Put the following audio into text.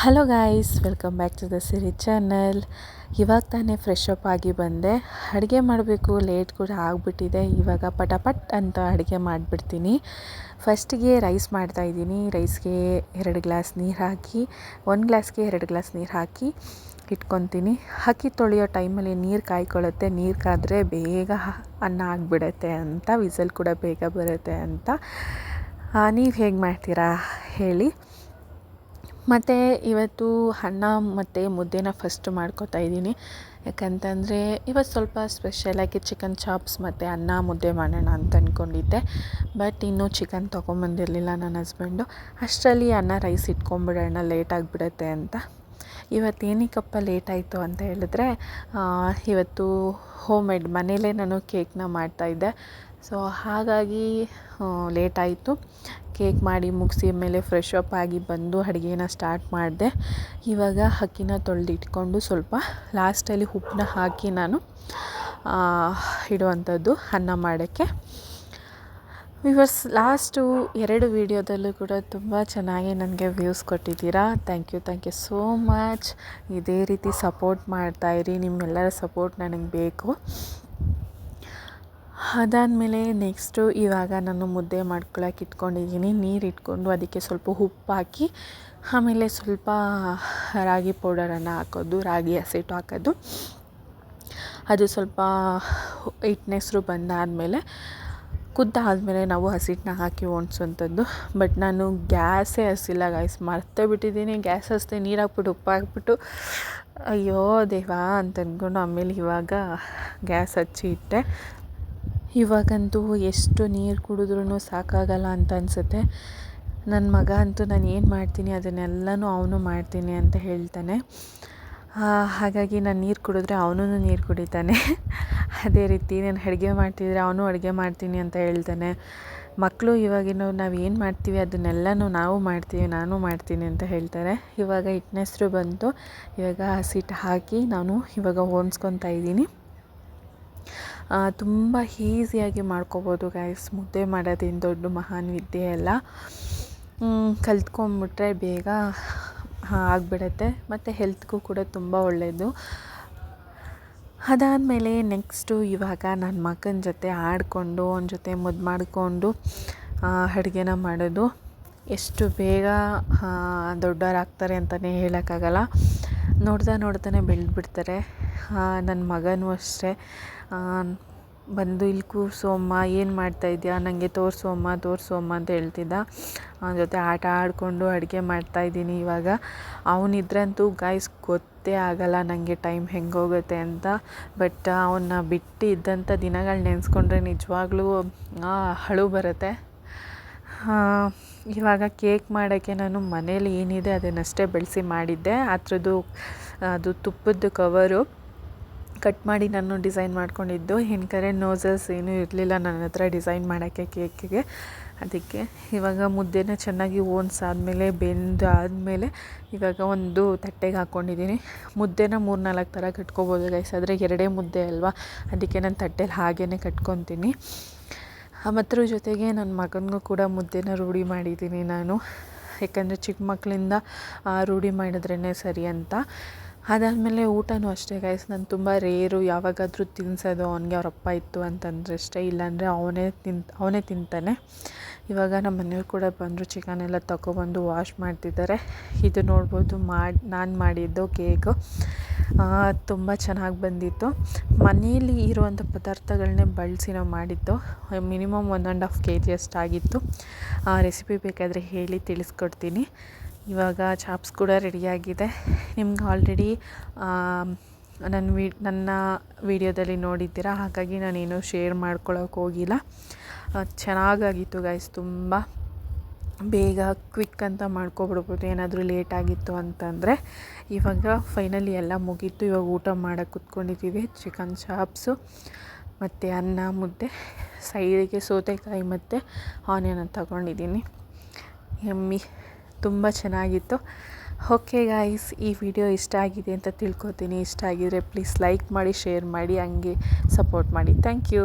Hello guys welcome back to the Siri channel ಇವಾಗ ತಾನೇ fresh up ಆಗಿ ಬಂದೆ. ಅಡುಗೆ ಮಾಡಬೇಕು ಲೇಟ್ ಕೂಡ ಆಗಿಬಿಟ್ಟಿದೆ. ಇವಾಗ ಪಟಪಟ್ ಅಂತ ಅಡುಗೆ ಮಾಡಿಬಿಡ್ತೀನಿ. ಫಸ್ಟಿಗೆ ರೈಸ್ ಮಾಡ್ತಾಯಿದ್ದೀನಿ ರೈಸ್ಗೆ ಎರಡು ಗ್ಲಾಸ್ ನೀರು ಹಾಕಿ, ಒಂದು ಗ್ಲಾಸ್ಗೆ ಎರಡು ಗ್ಲಾಸ್ ನೀರು ಹಾಕಿ ಇಟ್ಕೊತೀನಿ. ಅಕ್ಕಿ ತೊಳೆಯೋ ಟೈಮಲ್ಲಿ ನೀರು ಕಾಯ್ಕೊಳ್ಳುತ್ತೆ. ನೀರು ಕಾದರೆ ಬೇಗ ಅನ್ನ ಆಗಿಬಿಡತ್ತೆ ಅಂತ, ವಿಸಲ್ ಕೂಡ ಬೇಗ ಬರುತ್ತೆ ಅಂತ. ನೀವು ಹೇಗೆ ಮಾಡ್ತೀರಾ ಹೇಳಿ. ಮತ್ತು ಇವತ್ತು ಅನ್ನ ಮತ್ತು ಮುದ್ದೆನ ಫಸ್ಟ್ ಮಾಡ್ಕೋತಾ ಇದ್ದೀನಿ. ಯಾಕಂತಂದರೆ ಇವತ್ತು ಸ್ವಲ್ಪ ಸ್ಪೆಷಲಾಗಿ ಚಿಕನ್ ಚಾಪ್ಸ್ ಮತ್ತು ಅನ್ನ ಮುದ್ದೆ ಮಾಡೋಣ ಅಂತ ಅಂದ್ಕೊಂಡಿದ್ದೆ ಬಟ್ ಇನ್ನೂ ಚಿಕನ್ ತೊಗೊಂಬಂದಿರಲಿಲ್ಲ ನನ್ನ ಹಸ್ಬೆಂಡು ಅಷ್ಟರಲ್ಲಿ ಅನ್ನ ರೈಸ್ ಇಟ್ಕೊಂಬಿಡೋಣ ಲೇಟ್ ಆಗಿಬಿಡತ್ತೆ ಅಂತ. ಇವತ್ತು ಏನಕ್ಕಪ್ಪ ಲೇಟ್ ಆಯಿತು ಅಂತ ಹೇಳಿದ್ರೆ ಇವತ್ತು ಹೋಮ್ ಮೇಡ್ ಮನೇಲೇ ನಾನು ಕೇಕ್ನ ಮಾಡ್ತಾಯಿದ್ದೆ ಸೊ ಹಾಗಾಗಿ ಲೇಟ್ ಆಯಿತು. ಕೇಕ್ ಮಾಡಿ ಮುಗಿಸಿ ಮೇಲೆ ಫ್ರೆಶ್ ಅಪ್ ಆಗಿ ಬಂದು ಅಡುಗೆನ ಸ್ಟಾರ್ಟ್ ಮಾಡಿದೆ. ಇವಾಗ ಅಕ್ಕಿನ ತೊಳೆದಿಟ್ಕೊಂಡು ಸ್ವಲ್ಪ ಲಾಸ್ಟಲ್ಲಿ ಉಪ್ಪನ್ನ ಹಾಕಿ ನಾನು ಇಡುವಂಥದ್ದು ಅನ್ನ ಮಾಡೋಕ್ಕೆ. ವಿವರ್ಸ್ ಲಾಸ್ಟು ಎರಡು ವೀಡಿಯೋದಲ್ಲೂ ಕೂಡ ತುಂಬ ಚೆನ್ನಾಗಿ ನನಗೆ ವ್ಯೂಸ್ ಕೊಟ್ಟಿದ್ದೀರಾ. Thank you thank you so much ಇದೇ ರೀತಿ ಸಪೋರ್ಟ್ ಮಾಡ್ತಾಯಿರಿ ನಿಮ್ಮೆಲ್ಲರ ಸಪೋರ್ಟ್ ನನಗೆ ಬೇಕು. ಅದಾದಮೇಲೆ ನೆಕ್ಸ್ಟು ಇವಾಗ ನಾನು ಮುದ್ದೆ ಮಾಡ್ಕೊಳಕ್ಕೆ ಇಟ್ಕೊಂಡಿದ್ದೀನಿ. ನೀರು ಇಟ್ಕೊಂಡು ಅದಕ್ಕೆ ಸ್ವಲ್ಪ ಉಪ್ಪು ಹಾಕಿ, ಆಮೇಲೆ ಸ್ವಲ್ಪ ರಾಗಿ ಪೌಡರನ್ನು ಹಾಕೋದು, ರಾಗಿ ಹಸಿಟ್ಟು ಹಾಕೋದು. ಅದು ಸ್ವಲ್ಪ ಹಿಟ್ನೆಸ್ರು ಬಂದಾದಮೇಲೆ ಕುದ್ದಾದಮೇಲೆ ನಾವು ಹಸಿಟ್ಟನ್ನ ಹಾಕಿ ಒಣಸುವಂಥದ್ದು. ಬಟ್ ನಾನು ಗ್ಯಾಸೇ ಹಸಿಲ್ಲ ಗಾಯ್ಸ್ ಮರ್ತೇ ಬಿಟ್ಟಿದ್ದೀನಿ. ಗ್ಯಾಸ್ ಹಸ್ತೆ ನೀರು ಹಾಕ್ಬಿಟ್ಟು, ಉಪ್ಪು ಹಾಕ್ಬಿಟ್ಟು, ಅಯ್ಯೋ ದೇವಾ ಅಂತ ಅಂದ್ಕೊಂಡು ಆಮೇಲೆ ಇವಾಗ ಗ್ಯಾಸ್ ಹಚ್ಚಿ ಇಟ್ಟೆ. ಇವಾಗಂತೂ ಎಷ್ಟು ನೀರು ಕುಡಿದ್ರೂ ಸಾಕಾಗಲ್ಲ ಅಂತ ಅನಿಸುತ್ತೆ. ನನ್ನ ಮಗ ಅಂತೂ ನಾನು ಏನು ಮಾಡ್ತೀನಿ ಅದನ್ನೆಲ್ಲನೂ ಅವನು ಮಾಡ್ತೀನಿ ಅಂತ ಹೇಳ್ತಾನೆ. ಹಾಗಾಗಿ ನಾನು ನೀರು ಕುಡಿದ್ರೆ ಅವನೂ ನೀರು ಕುಡಿತಾನೆ. ಅದೇ ರೀತಿ ನಾನು ಅಡುಗೆ ಮಾಡ್ತಿದ್ರೆ ಅವನು ಅಡುಗೆ ಮಾಡ್ತೀನಿ ಅಂತ ಹೇಳ್ತಾನೆ. ಮಕ್ಕಳು ಇವಾಗಿನ ನಾವು ಏನು ಮಾಡ್ತೀವಿ ಅದನ್ನೆಲ್ಲನೂ ನಾವು ಮಾಡ್ತೀವಿ, ನಾನು ಮಾಡ್ತೀನಿ ಅಂತ ಹೇಳ್ತಾರೆ. ಇವಾಗ ಹಿಟ್ನೆಸ್ರು ಬಂತು. ಇವಾಗ ಹಸಿಟ್ಟು ಹಾಕಿ ನಾನು ಇವಾಗ ಹೊನ್ಸ್ಕೊತಾ ಇದ್ದೀನಿ. ತುಂಬ ಈಸಿಯಾಗಿ ಮಾಡ್ಕೋಬೋದು ಗೈಸ್ ಮುದ್ದೆ ಮಾಡೋದೇನು ದೊಡ್ಡ ಮಹಾನ್ ವಿದ್ಯೆ ಅಲ್ಲ. ಕಲ್ತ್ಕೊಂಬಿಟ್ರೆ ಬೇಗ ಆಗಿಬಿಡತ್ತೆ. ಮತ್ತು ಹೆಲ್ತ್ಗೂ ಕೂಡ ತುಂಬ ಒಳ್ಳೆಯದು ಅದಾದಮೇಲೆ ನೆಕ್ಸ್ಟು ಇವಾಗ ನನ್ನ ಮಗನ ಜೊತೆ ಆಡಿಕೊಂಡು, ಅವನ ಜೊತೆ ಮುದ್ದು ಮಾಡಿಕೊಂಡು ಅಡುಗೆನ ಮಾಡೋದು. ಎಷ್ಟು ಬೇಗ ದೊಡ್ಡವರಾಗ್ತಾರೆ ಅಂತಲೇ ಹೇಳೋಕ್ಕಾಗಲ್ಲ. ನೋಡ್ತಾ ನೋಡ್ತಾನೆ ಬೆಳೆದ್ಬಿಡ್ತಾರೆ. ನನ್ನ ಮಗನೂ ಅಷ್ಟೇ. ಬಂದು ಇಲ್ಲಿ ಕೂರಿಸು ಅಮ್ಮ ಏನು ಮಾಡ್ತಾಯಿದ್ಯಾ ನನಗೆ ತೋರಿಸು ಅಮ್ಮ ತೋರಿಸು ಅಮ್ಮ ಅಂತ ಹೇಳ್ತಿದ್ದ. ಅವನ ಜೊತೆ ಆಟ ಆಡಿಕೊಂಡು ಅಡುಗೆ ಮಾಡ್ತಾಯಿದ್ದೀನಿ ಇವಾಗ. ಅವನಿದ್ರಂತೂ ಗಾಯ್ಸ್ ಗೊತ್ತೇ ಆಗೋಲ್ಲ ನನಗೆ ಟೈಮ್ ಹೆಂಗೆ ಹೋಗುತ್ತೆ ಅಂತ. ಬಟ್ ಅವನ್ನ ಬಿಟ್ಟು ಇದ್ದಂಥ ದಿನಗಳು ನೆನೆಸ್ಕೊಂಡ್ರೆ ನಿಜವಾಗ್ಲೂ ಅಳು ಬರುತ್ತೆ. ಇವಾಗ ಕೇಕ್ ಮಾಡೋಕ್ಕೆ ನಾನು ಮನೇಲಿ ಏನಿದೆ ಅದನ್ನಷ್ಟೇ ಬೆಳೆಸಿ ಮಾಡಿದ್ದೆ. ಅದರದ್ದು, ಅದು ತುಪ್ಪದ ಕವರು ಕಟ್ ಮಾಡಿ ನಾನು ಡಿಸೈನ್ ಮಾಡ್ಕೊಂಡಿದ್ದು. ಕರೆ ನೋಸಸ್ ಏನೂ ಇರಲಿಲ್ಲ. ನನ್ನ ಹತ್ರ ಡಿಸೈನ್ ಮಾಡೋಕ್ಕೆ ಕೇಕಿಗೆ. ಅದಕ್ಕೆ ಇವಾಗ ಮುದ್ದೆನ ಚೆನ್ನಾಗಿ ಓನ್ಸಾದ್ಮೇಲೆ, ಬೆಂದಾದಮೇಲೆ ಇವಾಗ ಒಂದು ತಟ್ಟೆಗೆ ಹಾಕ್ಕೊಂಡಿದ್ದೀನಿ. ಮುದ್ದೆನ ಮೂರು ನಾಲ್ಕು ಥರ ಕಟ್ಕೋಬೋದು ಗೈಸ್ ಆದರೆ ಎರಡೇ ಮುದ್ದೆ ಅಲ್ವಾ? ಅದಕ್ಕೆ ನಾನು ತಟ್ಟೆಲಿ ಹಾಗೇ ಕಟ್ಕೊತೀನಿ. ಮತ್ತರ ಜೊತೆಗೆ ನನ್ನ ಮಗನಿಗೂ ಕೂಡ ಮುದ್ದೆನ ರೂಢಿ ಮಾಡಿದ್ದೀನಿ ನಾನು. ಯಾಕಂದರೆ ಚಿಕ್ಕ ಮಕ್ಕಳಿಂದ ರೂಢಿ ಮಾಡಿದ್ರೇ ಸರಿ ಅಂತ. ಅದಾದಮೇಲೆ ಊಟನೂ ಅಷ್ಟೇ ಗೈಸ್ ನಾನು ತುಂಬ ರೇರು ಯಾವಾಗಾದರೂ ತಿನ್ಸೋದು ಅವನಿಗೆ ಅವ್ರ ಅಪ್ಪ ಇತ್ತು ಅಂತಂದರೆ ಅಷ್ಟೇ. ಇಲ್ಲಾಂದರೆ ಅವನೇ ತಿನ್, ಅವನೇ ತಿಂತಾನೆ. ಇವಾಗ ನಮ್ಮ ಮನೆಯವ್ರು ಕೂಡ ಬಂದರು ಚಿಕನ್ ಎಲ್ಲ ತಗೊಬಂದು ವಾಶ್ ಮಾಡ್ತಿದ್ದಾರೆ. ಇದು ನೋಡ್ಬೋದು ಮಾಡಿ, ನಾನು ಮಾಡಿದ್ದು ಕೇಕು ತುಂಬ ಚೆನ್ನಾಗಿ ಬಂದಿತ್ತು. ಮನೆಯಲ್ಲಿ ಇರುವಂಥ ಪದಾರ್ಥಗಳನ್ನೇ ಬಳಸಿ ನಾವು ಮಾಡಿದ್ದು. Minimum one and half K G ಅಷ್ಟಾಗಿತ್ತು recipe ಬೇಕಾದರೆ ಹೇಳಿ ತಿಳಿಸ್ಕೊಡ್ತೀನಿ. ಇವಾಗ ಚಾಪ್ಸ್ ಕೂಡ ರೆಡಿಯಾಗಿದೆ. ನಿಮ್ಗೆ ಆಲ್ರೆಡಿ ನನ್ನ ವಿ, ನನ್ನ ವೀಡಿಯೋದಲ್ಲಿ ನೋಡಿದ್ದೀರ? ಹಾಗಾಗಿ ನಾನೇನು ಶೇರ್ ಮಾಡ್ಕೊಳಕ್ಕೆ ಹೋಗಿಲ್ಲ. ಚೆನ್ನಾಗಾಗಿತ್ತು ಗೈಸ್ ತುಂಬ. ಬೇಗ ಕ್ವಿಕ್ ಅಂತ ಮಾಡ್ಕೊಬಿಡ್ಬೋದು. ಏನಾದರೂ ಲೇಟ್ ಆಗಿತ್ತು ಅಂತಂದರೆ. ಇವಾಗ ಫೈನಲಿ ಎಲ್ಲ ಮುಗೀತು. ಇವಾಗ ಊಟ ಮಾಡೋಕ್ಕೆ ಕುತ್ಕೊಂಡಿದ್ದೀವಿ ಚಿಕನ್ ಚಾಪ್ಸು ಮತ್ತು ಅನ್ನ, ಮುದ್ದೆ, ಸೈಡಿಗೆ ಸೌತೆಕಾಯಿ ಮತ್ತು ಆನಿಯನ್ ತಗೊಂಡಿದ್ದೀನಿ. ಎಮ್ಮಿ ತುಂಬ ಚೆನ್ನಾಗಿತ್ತು. ಓಕೆ ಗಾಯ್ಸ್ ಈ ವಿಡಿಯೋ ಇಷ್ಟ ಆಗಿದೆ ಅಂತ ತಿಳ್ಕೊತೀನಿ. ಇಷ್ಟ ಆಗಿದರೆ ಪ್ಲೀಸ್ ಲೈಕ್ ಮಾಡಿ ಶೇರ್ ಮಾಡಿ, ಹಂಗೆ ಸಪೋರ್ಟ್ ಮಾಡಿ. Thank you